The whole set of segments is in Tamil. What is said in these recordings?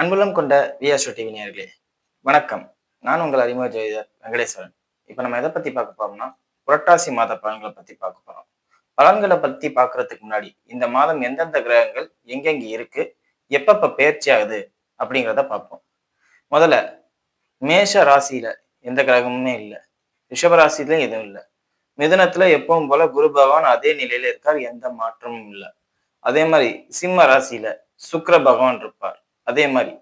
அன்புள்ளம் கொண்ட விஎஸ்ஓ டிவி நேர்களே வணக்கம். நான் உங்கள் அறிமுக ஜோதிடர் வெங்கடேஸ்வரன். இப்போ நம்ம எதை பத்தி பார்க்க போறோம்னா புரட்டாசி மாத பலன்களை பத்தி பார்க்க போறோம். பலன்களை பத்தி பார்க்கறதுக்கு முன்னாடி இந்த மாதம் எந்தெந்த கிரகங்கள் எங்கெங்க இருக்கு எப்பப்ப பயிற்சி ஆகுது அப்படிங்கிறத பார்ப்போம். முதல்ல மேஷ ராசியில எந்த கிரகமுமே இல்லை. ரிஷப ராசியிலும் எதுவும் இல்லை. மிதுனத்துல எப்பவும் போல குரு பகவான் அதே நிலையில இருக்கார் எந்த மாற்றமும் இல்லை. அதே மாதிரி சிம்ம ராசியில சுக்கர பகவான் இருப்பார். அதே மாதிரி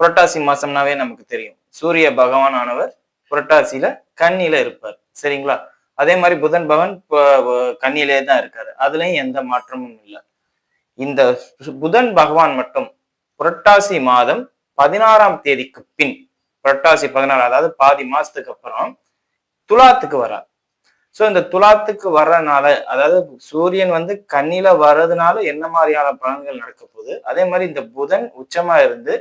புரட்டாசி மாசம்னாவே நமக்கு தெரியும். சூரிய பகவான் ஆனவர் புரட்டாசியில கன்னியில இருப்பார். சரிங்களா? அதே மாதிரி புதன் பகவான் ப- கன்னியிலே தான் இருக்காரு. அதுலயும் எந்த மாற்றமும் இல்லை. இந்த புதன் பகவான் மட்டும் புரட்டாசி மாதம் பதினாறாம் தேதிக்கு பின் புரட்டாசி பதினாறு அதாவது பாதி மாசத்துக்கு அப்புறம் துலாத்துக்கு வரார். ஸோ இந்த துலாத்துக்கு வர்றதுனால அதாவது சூரியன் வந்து கண்ணில வர்றதுனால என்ன மாதிரியான பலன்கள் நடக்க போகுது? அதே மாதிரி இந்த புதன் உச்சமா இருந்து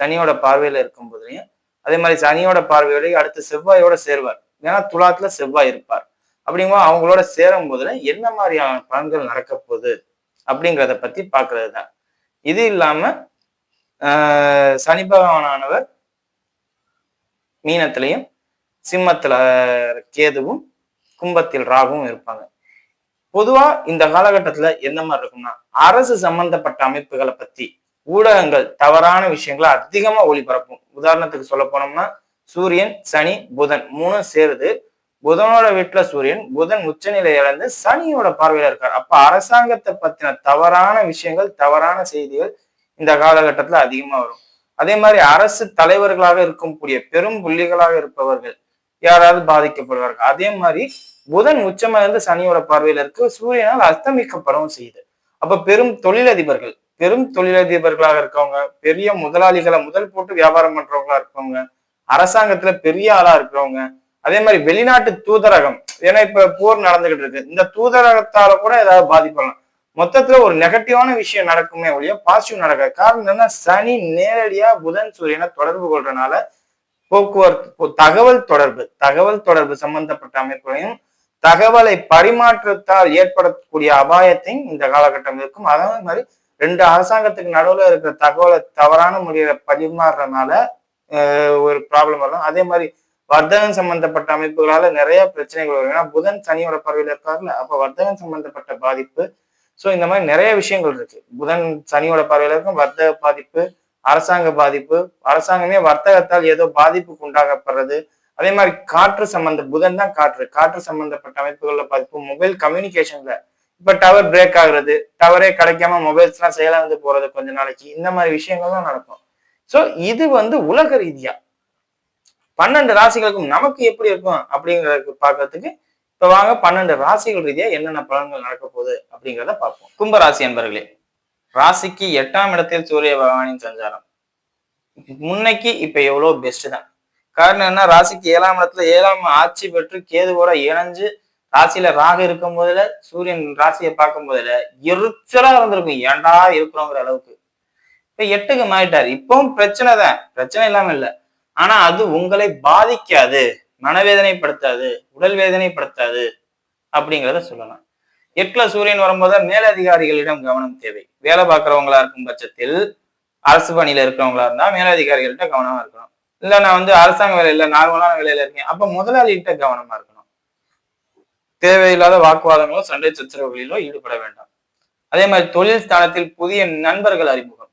சனியோட பார்வையில இருக்கும் போதுலையும் அதே மாதிரி சனியோட பார்வையோடய அடுத்து செவ்வாயோட சேருவார். ஏன்னா துலாத்துல செவ்வாய் இருப்பார். அப்படிங்கும்போது அவங்களோட சேரும் போதுல என்ன மாதிரியான பலன்கள் நடக்க போகுது? அப்படிங்கிறத பத்தி பாக்குறது தான் இது இல்லாம ஆஹ் சனி பகவானவர் மீனத்திலையும் சிம்மத்துல கேதுவும் கும்பத்தில் ராகுவும் இருப்பாங்க. பொதுவா இந்த காலகட்டத்துல எந்த மாதிரி இருக்கும்னா அரசு சம்பந்தப்பட்ட அமைப்புகளை பத்தி ஊடகங்கள் தவறான விஷயங்களை அதிகமா ஒளிபரப்பும். உதாரணத்துக்கு சொல்ல போனோம்னா சூரியன் சனி புதன் மூணும் சேருது. புதனோட வீட்டுல சூரியன் புதன் உச்சநிலை இழந்து சனியோட பார்வையில இருக்கார். அப்ப அரசாங்கத்தை பத்தின தவறான விஷயங்கள் தவறான செய்திகள் இந்த காலகட்டத்துல அதிகமா வரும். அதே மாதிரி அரசு தலைவர்களாக இருக்கக்கூடிய பெரும் புள்ளிகளாக இருப்பவர்கள் யாராவது பாதிக்கப்படுவார்கள். அதே மாதிரி புதன் உச்சமா இருந்து சனியோட பார்வையில இருக்கு. சூரியனால் அஸ்தமிக்கப்படவும் செய்யுது. அப்ப பெரும் தொழிலதிபர்கள் பெரும் தொழிலதிபர்களாக இருக்கவங்க பெரிய முதலாளிகளை முதல் போட்டு வியாபாரம் பண்றவங்களா இருக்கவங்க அரசாங்கத்துல பெரிய ஆளா இருக்கிறவங்க அதே மாதிரி வெளிநாட்டு தூதரகம் ஏன்னா இப்ப போர் நடந்துகிட்டு இருக்கு. இந்த தூதரகத்தால கூட ஏதாவது பாதிப்படலாம் மொத்தத்துல ஒரு நெகட்டிவான விஷயம் நடக்குமே ஒழிய பாசிட்டிவ் நடக்காது. காரணம் என்னன்னா சனி நேரடியா புதன் சூரியனை தொடர்பு கொள்றதுனால போக்குவரத்து தகவல் தொடர்பு தகவல் தொடர்பு சம்பந்தப்பட்ட அமைப்புகளையும் தகவலை பரிமாற்றத்தால் ஏற்படக்கூடிய அபாயத்தையும் இந்த காலகட்டம் இருக்கும். அதே மாதிரி ரெண்டு அரசாங்கத்துக்கு நடுவில் இருக்கிற தகவலை தவறான முறையில பரிமாறுறதுனால ஒரு ப்ராப்ளம் வரும். அதே மாதிரி வர்த்தகம் சம்பந்தப்பட்ட அமைப்புகளால நிறைய பிரச்சனைகள் வரும். ஏன்னா புதன் சனியோட பறவையில் இருக்காருல்ல அப்ப வர்த்தகம் சம்பந்தப்பட்ட பாதிப்பு. ஸோ இந்த மாதிரி நிறைய விஷயங்கள் இருக்கு. புதன் சனியோட பார்வையில இருக்கும் வர்த்தக பாதிப்பு அரசாங்க பாதிப்பு அரசாங்கமே வர்த்தகத்தால் ஏதோ பாதிப்புக்கு உண்டாகப்படுறது அதே மாதிரி காற்று சம்பந்த புதன் தான் காற்று. காற்று சம்பந்தப்பட்ட அமைப்புகள்ல பாதிப்பு. மொபைல் கம்யூனிகேஷன்ல இப்ப டவர் பிரேக் ஆகுறது டவரே கிடைக்காம மொபைல்ஸ் எல்லாம் செயலாந்து போறது கொஞ்ச நாளைக்கு. இந்த மாதிரி விஷயங்கள்லாம் நடக்கும். சோ இது வந்து உலக ரீதியா பன்னெண்டு ராசிகளுக்கும் நமக்கு எப்படி இருக்கும் அப்படிங்கறது பாக்குறதுக்கு இப்ப வாங்க பன்னெண்டு ராசிகள் ரீதியா என்னென்ன பலன்கள் நடக்க போகுது அப்படிங்கிறத பார்ப்போம். கும்பராசி என்பர்களே ராசிக்கு எட்டாம் இடத்தில் சூரிய பகவானின் சஞ்சாரம். முன்னைக்கு இப்ப எவ்வளவு பெஸ்ட் தான். காரணம் என்ன? ராசிக்கு ஏழாம் இடத்துல ஏழாம் ஆட்சி பெற்று கேதுவோட இணைஞ்சு ராசியில ராக இருக்கும் போதுல சூரியன் ராசியை பார்க்கும் போதுல எரிச்சலா இருந்திருக்கும். ஏண்டா இருக்கிறோங்கிற அளவுக்கு. இப்ப எட்டுக்கு மாறிட்டாரு. இப்பவும் பிரச்சனை தான். பிரச்சனை இல்லாம இல்ல. ஆனா அது உங்களை பாதிக்காது. மனவேதனைப்படுத்தாது. உடல் வேதனைப்படுத்தாது. அப்படிங்கிறத சொல்லலாம். எட்டுல சூரியன் வரும்போது மேலதிகாரிகளிடம் கவனம் தேவை. வேலை பார்க்கறவங்களா இருக்கும் பட்சத்தில் அரசு பணியில இருக்கிறவங்களா இருந்தா மேலதிகாரிகள்கிட்ட கவனமா இருக்கணும். இல்ல நான் வந்து அரசாங்க வேலையில நார்மலான வேலையில இருக்கேன். அப்ப முதலாளிகிட்ட கவனமா இருக்கணும். தேவையில்லாத வாக்குவாதங்களோ சண்டை சச்சரவுகளிலோ ஈடுபட வேண்டாம். அதே மாதிரி தொழில் ஸ்தானத்தில் புதிய நண்பர்கள் அறிமுகம்.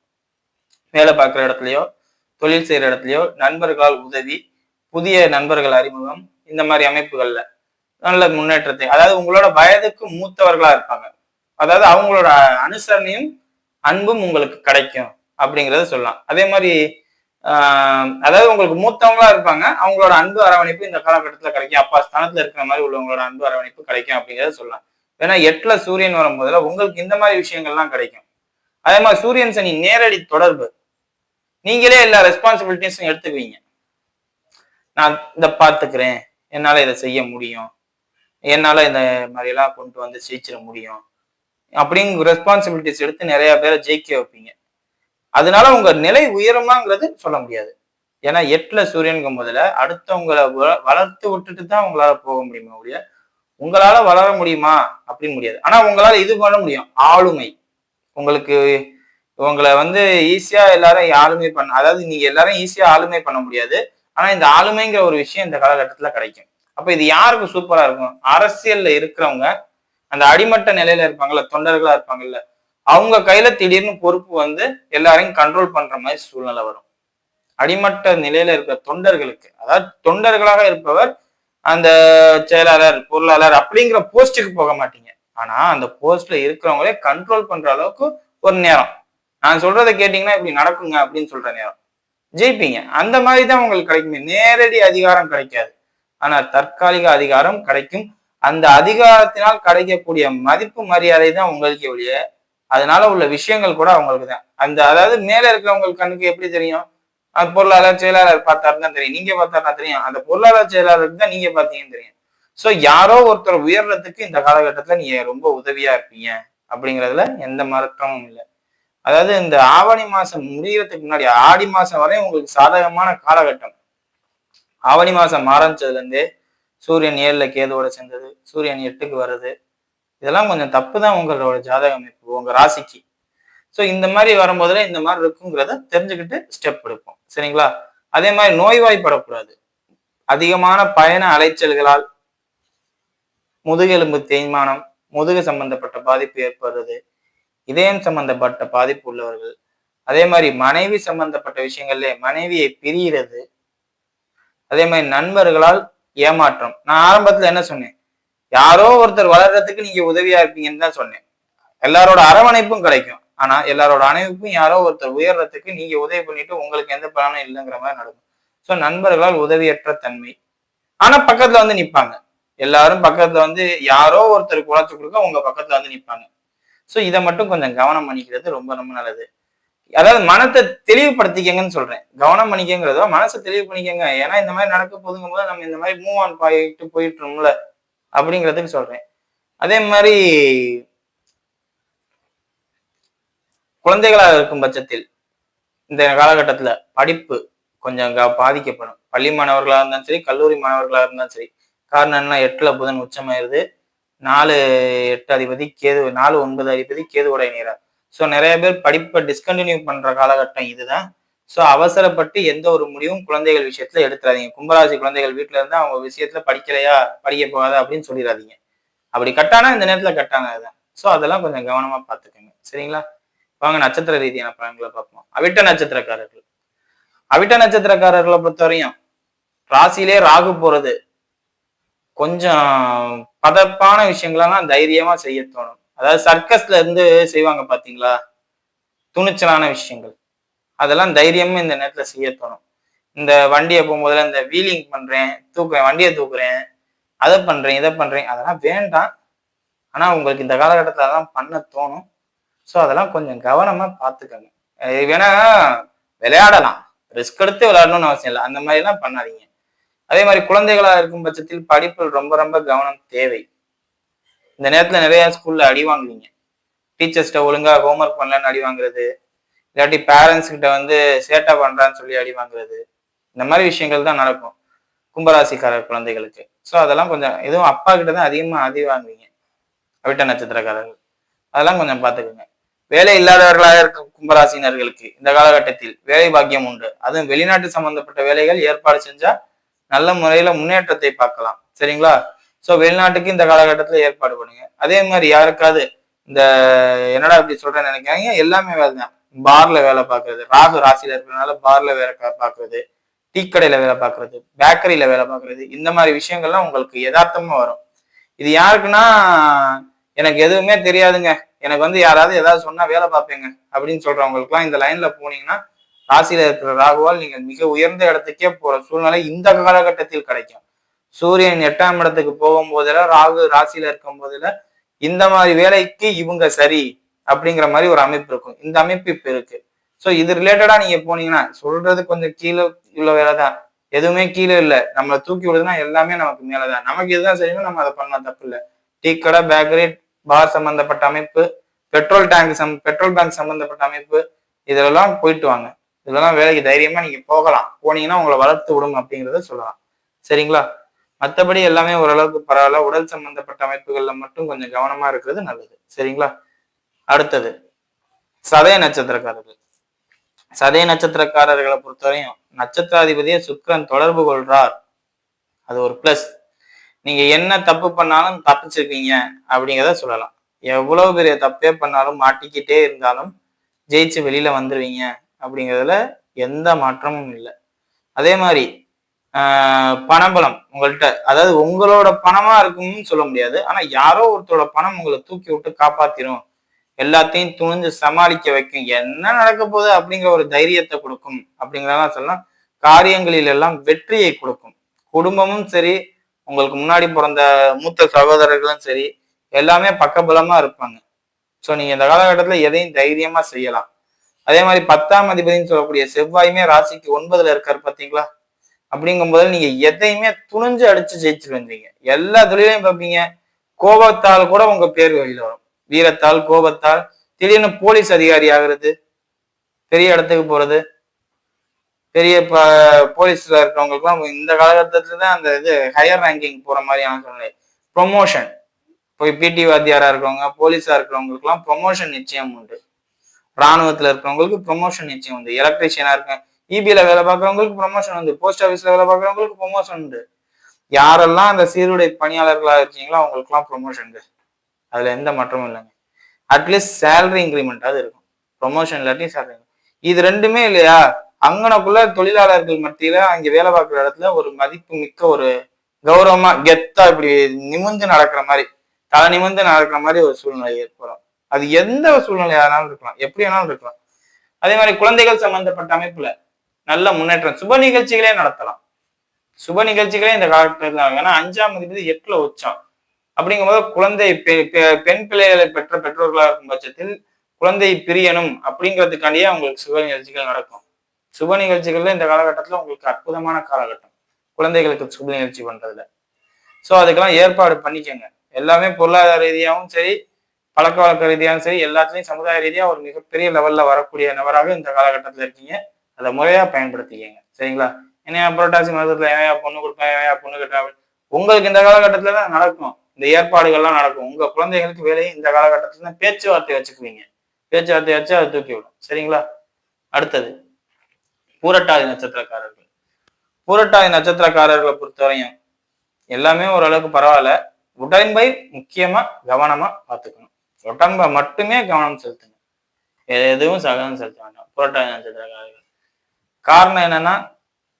வேலை பார்க்குற இடத்துலயோ தொழில் செய்யற இடத்துலயோ நண்பர்களால் உதவி புதிய நண்பர்கள் அறிமுகம். இந்த மாதிரி அமைப்புகள்ல நல்ல முன்னேற்றத்தை அதாவது உங்களோட வயதுக்கு மூத்தவர்களா இருப்பாங்க. அதாவது அவங்களோட அனுசரணையும் அன்பும் உங்களுக்கு கிடைக்கும் அப்படிங்கிறத சொல்லலாம். அதே மாதிரி அதாவது உங்களுக்கு மூத்தவங்களா இருப்பாங்க அவங்களோட அன்பு அரவணைப்பு இந்த காலகட்டத்தில் கிடைக்கும். அப்பா ஸ்தானத்துல இருக்கிற மாதிரி உள்ளவங்களோட அன்பு அரவணைப்பு கிடைக்கும் அப்படிங்கிறத சொல்லலாம். ஏன்னா எட்டுல சூரியன் வரும்போதுல உங்களுக்கு இந்த மாதிரி விஷயங்கள்லாம் கிடைக்கும். அதே மாதிரி சூரியன் சனி நேரடி தொடர்பு. நீங்களே எல்லா ரெஸ்பான்சிபிலிட்டிஸும் எடுத்துக்குவீங்க. நான் இதை பார்த்துக்கிறேன். என்னால் இதை செய்ய முடியும். என்னால் இந்த மாதிரியெல்லாம் கொண்டு வந்து ஜெயிச்சிட முடியும். அப்படிங்கிற ரெஸ்பான்சிபிலிட்டிஸ் எடுத்து நிறைய பேரை ஜெயிக்க வைப்பீங்க. அதனால உங்க நிலை உயரமாங்கிறது சொல்ல முடியாது. ஏன்னா எட்டுல சூரியனுக்கும் முதல்ல அடுத்தவங்களை வளர்த்து விட்டுட்டு தான் உங்களால போக முடியுமா ஒழிய உங்களால வளர முடியுமா அப்படின்னு முடியாது. ஆனா உங்களால இது பண்ண முடியும். ஆளுமை. உங்களுக்கு உங்களை வந்து ஈஸியா எல்லாரும் ஆளுமை பண்ண அதாவது நீங்க எல்லாரும் ஈஸியா ஆளுமை பண்ண முடியாது. ஆனா இந்த ஆளுமைங்கிற ஒரு விஷயம் இந்த காலகட்டத்துல கிடைக்கும். அப்ப இது யாருக்கு சூப்பரா இருக்கும்? அரசியல்ல இருக்கிறவங்க அந்த அடிமட்ட நிலையில இருப்பாங்கல்ல தொண்டர்களா இருப்பாங்கல்ல அவங்க கையில திடீர்னு பொறுப்பு வந்து எல்லாரையும் கண்ட்ரோல் பண்ற மாதிரி சூழ்நிலை வரும். அடிமட்ட நிலையில இருக்கிற தொண்டர்களுக்கு அதாவது தொண்டர்களாக இருப்பவர் அந்த செயலாளர் பொருளாளர் அப்படிங்கிற போஸ்டுக்கு போக மாட்டீங்க. ஆனா அந்த போஸ்ட்ல இருக்கிறவங்களே கண்ட்ரோல் பண்ற அளவுக்கு ஒரு நேரம். நான் சொல்றதை கேட்டீங்கன்னா இப்படி நடக்குங்க அப்படின்னு சொல்ற நேரம். ஜெயிப்பீங்க. அந்த மாதிரி தான் உங்களுக்கு கிடைக்குமே. நேரடி அதிகாரம் கிடைக்காது. ஆனால் தற்காலிக அதிகாரம் கிடைக்கும். அந்த அதிகாரத்தினால் கிடைக்கக்கூடிய மதிப்பு மரியாதை தான் உங்களுக்கு ஒழிய அதனால உள்ள விஷயங்கள் கூட அவங்களுக்கு தான். அந்த அதாவது மேல இருக்கிறவங்களுக்கு கண்ணுக்கு எப்படி தெரியும்? அந்த பொருளாளர் செயலாளர் பார்த்தாருன்னு தான் தெரியும் நீங்க பார்த்தாருன்னா தெரியும். அந்த பொருளாளர் செயலாளருக்கு தான் நீங்க பார்த்தீங்கன்னு தெரியும். ஸோ யாரோ ஒருத்தர் உயர்றதுக்கு இந்த காலகட்டத்துல நீங்க ரொம்ப உதவியா இருப்பீங்க அப்படிங்கிறதுல எந்த மாற்றமும் இல்லை. அதாவது இந்த ஆவணி மாசம் முடிகிறதுக்கு முன்னாடி ஆடி மாசம் வரை உங்களுக்கு சாதகமான காலகட்டம். ஆவணி மாசம் ஆரம்பிச்சதுலேருந்தே சூரியன் ஏழுல கேதுவோட சேர்ந்தது சூரியன் எட்டுக்கு வர்றது. இதெல்லாம் கொஞ்சம் தப்பு தான் உங்களோட ஜாதக அமைப்பு உங்க ராசிக்கு. ஸோ இந்த மாதிரி வரும்போதுல இந்த மாதிரி இருக்குங்கிறத தெரிஞ்சுக்கிட்டு ஸ்டெப் எடுப்போம். சரிங்களா? அதே மாதிரி நோய்வாய்ப்படக்கூடாது. அதிகமான பயண அலைச்சல்களால் முதுகெலும்பு தேய்மானம் முதுகு சம்பந்தப்பட்ட பாதிப்பு ஏற்படுறது இதயம் சம்பந்தப்பட்ட பாதிப்பு உள்ளவர்கள். அதே மாதிரி மனைவி சம்பந்தப்பட்ட விஷயங்கள்ல மனைவியை பிரிகிறது அதே மாதிரி நண்பர்களால் ஏமாற்றம். நான் ஆரம்பத்துல என்ன சொன்னேன்? யாரோ ஒருத்தர் வளர்றதுக்கு நீங்க உதவியா இருப்பீங்கன்னு தான் சொன்னேன். எல்லாரோட அரவணைப்பும் கிடைக்கும். ஆனா எல்லாரோட அணைப்பும் யாரோ ஒருத்தர் உயர்றதுக்கு நீங்க உதவி பண்ணிட்டு உங்களுக்கு எந்த பலனும் இல்லைங்கிற மாதிரி நடக்கும். ஸோ நண்பர்களால் உதவியற்ற தன்மை. ஆனா பக்கத்துல வந்து நிப்பாங்க. எல்லாரும் பக்கத்துல வந்து யாரோ ஒருத்தருக்கு உழைச்சு கொடுக்க உங்க பக்கத்துல வந்து நிப்பாங்க. ஸோ இதை மட்டும் கொஞ்சம் கவனம் பண்ணிக்கிறது ரொம்ப ரொம்ப நல்லது. அதாவது மனத்தை தெளிவுபடுத்திக்கங்கன்னு சொல்றேன். கவனம் பண்ணிக்கங்கிறதோ மனசை தெளிவு பண்ணிக்கங்க ஏன்னா இந்த மாதிரி நடக்க போதுங்கும் போது நம்ம இந்த மாதிரி மூவ் ஆன் பாயிட்டு போயிட்டுரும்ல அப்படிங்கிறதுக்கு சொல்றேன். அதே மாதிரி குழந்தைகளாக இருக்கும் பட்சத்தில் இந்த காலகட்டத்துல படிப்பு கொஞ்சம் பாதிக்கப்படும். பள்ளி மாணவர்களாக இருந்தாலும் சரி கல்லூரி மாணவர்களாக இருந்தாலும் சரி காரணம் என்ன எட்டுல புதன் உச்சமாயிருது. நாலு எட்டு அதிபதி கேது நாலு ஒன்பது அதிபதி கேதுவோட இணைகிறார். ஸோ நிறைய பேர் படிப்பை டிஸ்கண்டினியூ பண்ற காலகட்டம் இதுதான். ஸோ அவசரப்பட்டு எந்த ஒரு முடிவும் குழந்தைகள் விஷயத்துல எடுத்துறாதீங்க. கும்பராசி குழந்தைகள் வீட்டுல இருந்தா அவங்க விஷயத்துல படிக்கலையா படிக்க போகாத அப்படின்னு சொல்லிடாதீங்க அப்படி கட்டானா இந்த நேரத்துல கட்டாங்க அதுதான் ஸோ அதெல்லாம் கொஞ்சம் கவனமா பார்த்துக்கோங்க. சரிங்களா? வாங்க நட்சத்திர ரீதியான பலன்களை பார்ப்போம். அவிட்ட நட்சத்திரக்காரர்கள். அவிட்ட நட்சத்திரக்காரர்களை பொறுத்தவரையும் ராசியிலே ராகு போறது கொஞ்சம் பதப்பான விஷயங்களெல்லாம் தைரியமா செய்ய தோணும். அதாவது சர்க்கஸ்ல இருந்து செய்வாங்க பாத்தீங்களா? துணிச்சலான விஷயங்கள். அதெல்லாம் தைரியமும் இந்த நேரத்துல செய்ய தோணும். இந்த வண்டியை போகும்போதுல இந்த வீலிங் பண்றேன் தூக்குறேன் வண்டியை தூக்குறேன் அதை பண்றேன் இதை பண்றேன் அதெல்லாம் வேண்டாம். ஆனா உங்களுக்கு இந்த காலகட்டத்துல அதெல்லாம் பண்ண தோணும். ஸோ அதெல்லாம் கொஞ்சம் கவனமா பார்த்துக்கோங்க வேணா விளையாடலாம். ரிஸ்க் எடுத்து விளையாடணும்னு அவசியம் இல்லை. அந்த மாதிரி எல்லாம் பண்ணாதீங்க. அதே மாதிரி குழந்தைகளா இருக்கும் பட்சத்தில் படிப்பில் ரொம்ப ரொம்ப கவனம் தேவை. இந்த நேரத்துல நிறைய ஸ்கூல்ல அடி வாங்குவீங்க. டீச்சர்ஸ்கிட்ட ஒழுங்கா ஹோம்ஒர்க் பண்ணலன்னு அடி வாங்குறது. இல்லாட்டி பேரண்ட்ஸ் கிட்ட வந்து சேட்டா பண்றான்னு சொல்லி அடி வாங்குறது. இந்த மாதிரி விஷயங்கள் தான் நடக்கும். கும்பராசிக்காரர் குழந்தைகளுக்கு. ஸோ அதெல்லாம் கொஞ்சம் எதுவும் அப்பா கிட்ட தான் அதிகமா அடி வாங்குவீங்க. அவிட்ட நட்சத்திரக்காரர்கள். அதெல்லாம் கொஞ்சம் பார்த்துக்கோங்க. வேலை இல்லாதவர்களாக இருக்கும் கும்பராசினர்களுக்கு இந்த காலகட்டத்தில் வேலை பாக்கியம் உண்டு. அதுவும் வெளிநாட்டு சம்பந்தப்பட்ட வேலைகள் ஏற்பாடு செஞ்சா நல்ல முறையில முன்னேற்றத்தை பார்க்கலாம். சரிங்களா? ஸோ வெளிநாட்டுக்கு இந்த காலகட்டத்தில் ஏற்பாடு பண்ணுங்க. அதே மாதிரி யாருக்காவது இந்த என்னடா இப்படி சொல்றேன்னு நினைக்காங்க எல்லாமே வேலை தான் பார்ல வேலை பார்க்கறது. ராகு ராசியில இருக்கிறதுனால பார்ல வேலை பார்க்கறது. டீ கடையில வேலை பார்க்கறது. பேக்கரியில வேலை பார்க்கறது. இந்த மாதிரி விஷயங்கள்லாம் உங்களுக்கு யதார்த்தமா வரும். இது யாருக்குன்னா எனக்கு எதுவுமே தெரியாதுங்க. எனக்கு வந்து யாராவது ஏதாவது சொன்னா வேலை பார்ப்பேங்க அப்படின்னு சொல்றவங்களுக்குலாம் இந்த லைன்ல போனீங்கன்னா ராசியில இருக்கிற ராகுவால் நீங்கள் மிக உயர்ந்த இடத்துக்கே போற சூழ்நிலை இந்த காலகட்டத்தில் கிடைக்கும். சூரியன் எட்டாம் இடத்துக்கு போகும்போதுல ராகு ராசியில இருக்கும் போதில் இந்த மாதிரி வேலைக்கு இவங்க சரி அப்படிங்கிற மாதிரி ஒரு அமைப்பு இருக்கும். இந்த அமைப்பு இப்ப இருக்கு. ஸோ இது ரிலேட்டடா நீங்க போனீங்கன்னா சொல்றது கொஞ்சம் கீழே உள்ள வேலை தான் எதுவுமே கீழே இல்லை. நம்மளை தூக்கி விடுதுன்னா எல்லாமே நமக்கு மேலதான். நமக்கு இதுதான் செய்யணும் நம்ம அதை பண்ணலாம் தப்பு இல்லை. டீ கடை பேக்கரி பார் சம்பந்தப்பட்ட அமைப்பு petrol tank some petrol bank சம்பந்தப்பட்ட அமைப்பு இதெல்லாம் போயிட்டு வாங்க. இதெல்லாம் வேலைக்கு தைரியமா நீங்க போகலாம். போனீங்கன்னா உங்களை வளர்த்து விடும் அப்படிங்கிறத சொல்லலாம். சரிங்களா? மற்றபடி எல்லாமே ஓரளவுக்கு பரவாயில்ல. உடல் சம்பந்தப்பட்ட அமைப்புகள்ல மட்டும் கொஞ்சம் கவனமா இருக்கிறது நல்லது. சரிங்களா? அடுத்தது சதய நட்சத்திரக்காரர்கள். சதய நட்சத்திரக்காரர்களை பொறுத்தவரையும் நட்சத்திராதிபதியை சுக்கிரன் தொடர்பு கொள்றார். அது ஒரு பிளஸ் நீங்க என்ன தப்பு பண்ணாலும் தப்பிச்சிருக்கீங்க அப்படிங்கிறத சொல்லலாம். எவ்வளவு பெரிய தப்பே பண்ணாலும் மாட்டிக்கிட்டே இருந்தாலும் ஜெயிச்சு வெளியில வந்துருவீங்க அப்படிங்கிறதுல எந்த மாற்றமும் இல்லை. அதே மாதிரி பணபலம் உங்கள்கிட்ட அதாவது உங்களோட பணமா இருக்கும்னு சொல்ல முடியாது. ஆனா யாரோ ஒருத்தரோட பணம் உங்களை தூக்கி விட்டு காப்பாத்திரும். எல்லாத்தையும் துணிஞ்சு சமாளிக்க வைக்கும். என்ன நடக்க போகுது அப்படிங்கிற ஒரு தைரியத்தை கொடுக்கும். அப்படிங்கிறதெல்லாம் சொல்லலாம். காரியங்களில் எல்லாம் வெற்றியை கொடுக்கும். குடும்பமும் சரி உங்களுக்கு முன்னாடி பிறந்த மூத்த சகோதரர்களும் சரி எல்லாமே பக்கபலமா இருப்பாங்க. ஸோ நீங்க இந்த காலகட்டத்தில் எதையும் தைரியமா செய்யலாம். அதே மாதிரி பத்தாம் அதிபதினு சொல்லக்கூடிய செவ்வாயுமே ராசிக்கு ஒன்பதுல இருக்காரு பாத்தீங்களா? அப்படிங்கும்போது நீங்க எதையுமே துணிஞ்சு அடிச்சு ஜெயிச்சுட்டு வந்தீங்க எல்லா தொழிலையும் பார்ப்பீங்க கோபத்தால் கூட உங்க பேர் வெளியில வரும். வீரத்தால் கோபத்தால். திடீர்னு போலீஸ் அதிகாரி ஆகுறது. பெரிய இடத்துக்கு போறது. பெரிய போலீஸ்ல இருக்கிறவங்களுக்குலாம் இந்த காலகட்டத்துல தான் அந்த இது ஹையர் ரேங்கிங் போற மாதிரியான சூழ்நிலை. ப்ரொமோஷன் போய் பிடி வாத்தியாரா இருக்கிறவங்க போலீஸா இருக்கிறவங்களுக்குலாம் ப்ரொமோஷன் நிச்சயம் உண்டு. ராணுவத்துல இருக்கிறவங்களுக்கு ப்ரொமோஷன் நிச்சயம் உண்டு. எலக்ட்ரிஷியனா இருக்க இபில வேலை பார்க்குறவங்களுக்கு ப்ரொமோஷன் உண்டு. போஸ்ட் ஆஃபீஸ்ல வேலை பார்க்குறவங்களுக்கு ப்ரொமோஷன் உண்டு. யாரெல்லாம் அந்த சீருடை பணியாளர்களா இருக்கீங்களோ அவங்களுக்குலாம் ப்ரொமோஷன் அதில் அதுல எந்த மாற்றமும் இல்லைங்க. அட்லீஸ்ட் சேலரி இன்க்ரிமெண்ட் இருக்கும். ப்ரொமோஷன் இல்லாட்டியும் சேலரி இது ரெண்டுமே இல்லையா? அங்கனக்குள்ள தொழிலாளர்கள் மத்தியில அங்க வேலை பார்க்குற இடத்துல ஒரு மதிப்பு மிக்க ஒரு கௌரவமா கெத்தா இப்படி நிமிந்து நடக்கிற மாதிரி தலை நிமிந்து நடக்கிற மாதிரி ஒரு சூழ்நிலை ஏற்படும். அது எந்த சூழ்நிலையானாலும் இருக்கலாம். எப்படி வேணாலும் இருக்கலாம். அதே மாதிரி குழந்தைகள் சம்பந்தப்பட்ட அமைப்புல நல்ல முன்னேற்றம். சுப நிகழ்ச்சிகளே நடத்தலாம். சுப நிகழ்ச்சிகளே இந்த காலகட்டத்தில் ஏன்னா அஞ்சாம் அதிபதி எட்டுல உச்சம். அப்படிங்கும்போது குழந்தை பெண் பிள்ளைகளை பெற்ற பெற்றோர்களாக இருக்கும் பட்சத்தில் குழந்தை பிரியணும் அப்படிங்கிறதுக்காண்டியே அவங்களுக்கு சுப நிகழ்ச்சிகள் நடக்கும். சுப நிகழ்ச்சிகள்ல இந்த காலகட்டத்துல உங்களுக்கு அற்புதமான காலகட்டம். குழந்தைகளுக்கு சுப நிகழ்ச்சி பண்றதுல. ஸோ அதுக்கெல்லாம் ஏற்பாடு பண்ணிக்கோங்க. எல்லாமே பொருளாதார ரீதியாகவும் சரி பழக்க வழக்க ரீதியாகவும் சரி எல்லாத்துலேயும் சமுதாய ரீதியாக ஒரு மிகப்பெரிய லெவல்ல வரக்கூடிய நபராக இந்த காலகட்டத்தில் இருக்கீங்க. அதை முறையா பயன்படுத்திக்கங்க. சரிங்களா? என்னையா புரட்டாசி மாதத்துல ஏன் பொண்ணு கொடுப்பேன் ஏன் பொண்ணு கட்டா உங்களுக்கு இந்த காலகட்டத்தில் தான் நடக்கும். இந்த ஏற்பாடுகள்லாம் நடக்கும். உங்க குழந்தைகளுக்கு வேலையை இந்த காலகட்டத்தில் தான் பேச்சுவார்த்தை வச்சுக்குவீங்க. பேச்சுவார்த்தை வச்சு அதை தூக்கி விடும். சரிங்களா? அடுத்தது பூரட்டாதி நட்சத்திரக்காரர்கள். பூரட்டாதி நட்சத்திரக்காரர்களை பொறுத்தவரையும் எல்லாமே ஓரளவுக்கு பரவாயில்ல. உடம்பை முக்கியமா கவனமா பார்த்துக்கணும். உடம்ப மட்டுமே கவனம் செலுத்துங்க. எதுவும் சகனம் செலுத்த வேண்டாம். புரட்டாதி நட்சத்திரக்காரர்கள். காரணம் என்னன்னா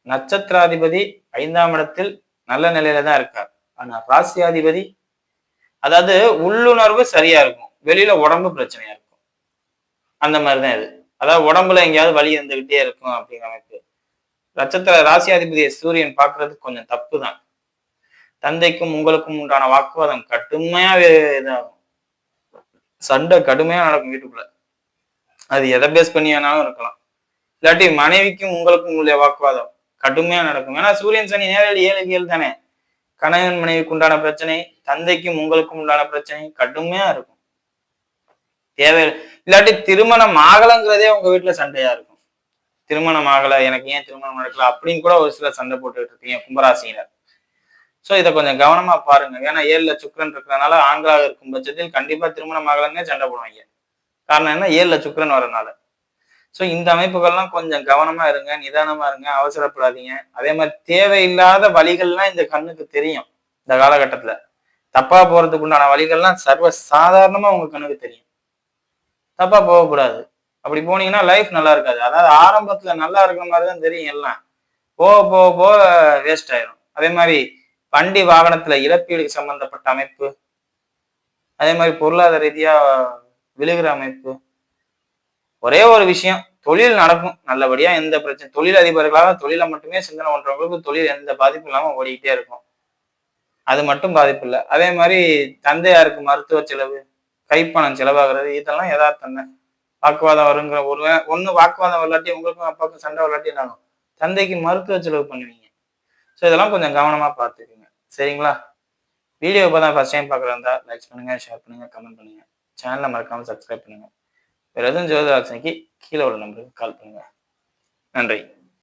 நட்சத்திராதிபதி ஐந்தாம் இடத்தில் நல்ல நிலையில தான் இருக்கார். ஆனா ராசியாதிபதி அதாவது உள்ளுணர்வு சரியா இருக்கும். வெளியில உடம்பு பிரச்சனையா இருக்கும். அந்த மாதிரிதான் இது. அதாவது உடம்புல எங்கேயாவது வலி இருந்துகிட்டே இருக்கும் அப்படிங்கிற அமைப்பு. நட்சத்திர ராசியாதிபதியை சூரியன் பாக்குறது கொஞ்சம் தப்பு தான் தந்தைக்கும் உங்களுக்கும் உண்டான வாக்குவாதம் கடுமையா இதாகும். சண்டை கடுமையா நடக்கும் வீட்டுக்குள்ள. அது எதை பேஸ் பண்ணி வேணாலும் இருக்கலாம். இல்லாட்டி மனைவிக்கும் உங்களுக்கும் உள்ள வாக்குவாதம் கடுமையா நடக்கும். ஏன்னா சூரியன் சனி நேரடி ஏழு ஏழு தானே. கணவன் மனைவிக்கு உண்டான பிரச்சனை தந்தைக்கும் உங்களுக்கும் உண்டான பிரச்சனை கடுமையா இருக்கும். தேவை இல்லாட்டி திருமணம் ஆகலங்கிறதே உங்க வீட்டுல சண்டையா இருக்கும். திருமணம் ஆகல எனக்கு ஏன் திருமணம் நடக்கல அப்படின்னு கூட ஒரு சில சண்டை போட்டுக்கிட்டு இருக்கீங்க கும்பராசினர் சோ இதை கொஞ்சம் கவனமா பாருங்க. ஏன்னா ஏழுல சுக்கரன் இருக்கிறதுனால ஆண்களாக இருக்கும் பட்சத்தில் கண்டிப்பா திருமணம் ஆகலைங்க சண்டை போடுவாங்க. காரணம் என்ன? ஏழுல சுக்கரன் வரனால. ஸோ இந்த அமைப்புகள்லாம் கொஞ்சம் கவனமா இருங்க நிதானமா இருங்க அவசரப்படாதீங்க. அதே மாதிரி தேவையில்லாத வழிகள்லாம் இந்த கண்ணுக்கு தெரியும் இந்த காலகட்டத்துல. தப்பா போறதுக்கு உண்டான வழிகள்லாம் சர்வ சாதாரணமா உங்க கண்ணுக்கு தெரியும். தப்பா போகக்கூடாது. அப்படி போனீங்கன்னா லைஃப் நல்லா இருக்காது. அதாவது ஆரம்பத்துல நல்லா இருக்கிற மாதிரி தான் தெரியும் எல்லாம். போக போக போக வேஸ்ட் ஆயிரும். அதே மாதிரி வண்டி வாகனத்துல இழப்பீடு சம்பந்தப்பட்ட அமைப்பு. அதே மாதிரி பொருளாதார ரீதியா விழுகிற அமைப்பு. ஒரே ஒரு விஷயம் தொழில் நடக்கும் நல்லபடியா எந்த பிரச்சனை தொழில் அதிபர்களாக தொழிலை மட்டுமே சிந்தனை பண்றவங்களுக்கு தொழில் எந்த பாதிப்பும் இல்லாம ஓடிக்கிட்டே இருக்கும். அது மட்டும் பாதிப்பு இல்லை. அதே மாதிரி தந்தையாருக்கு மருத்துவ செலவு கைப்பணம் செலவாகிறது இதெல்லாம் யதார்த்தம் வாக்குவாதம் வருங்கிற ஒரு ஒன்று வாக்குவாதம் விளாட்டி உங்களுக்கும் அப்பாவுக்கும் சண்டை விளாட்டி நடக்கும் தந்தைக்கு மருத்துவ செலவு பண்ணுவீங்க. ஸோ இதெல்லாம் கொஞ்சம் கவனமா பார்த்துக்குங்க. சரிங்களா? வீடியோ இப்போ தான் ஃபர்ஸ்ட் டைம் பார்க்குறதா லைக் பண்ணுங்க ஷேர் பண்ணுங்க கமெண்ட் பண்ணுங்க. சேனலை மறக்காம சப்ஸ்கிரைப் பண்ணுங்க. வேற எதுவும் ஜோதிட ஆலோசனைக்கு கீழே உள்ள நம்பருக்கு கால் பண்ணுங்க. நன்றி.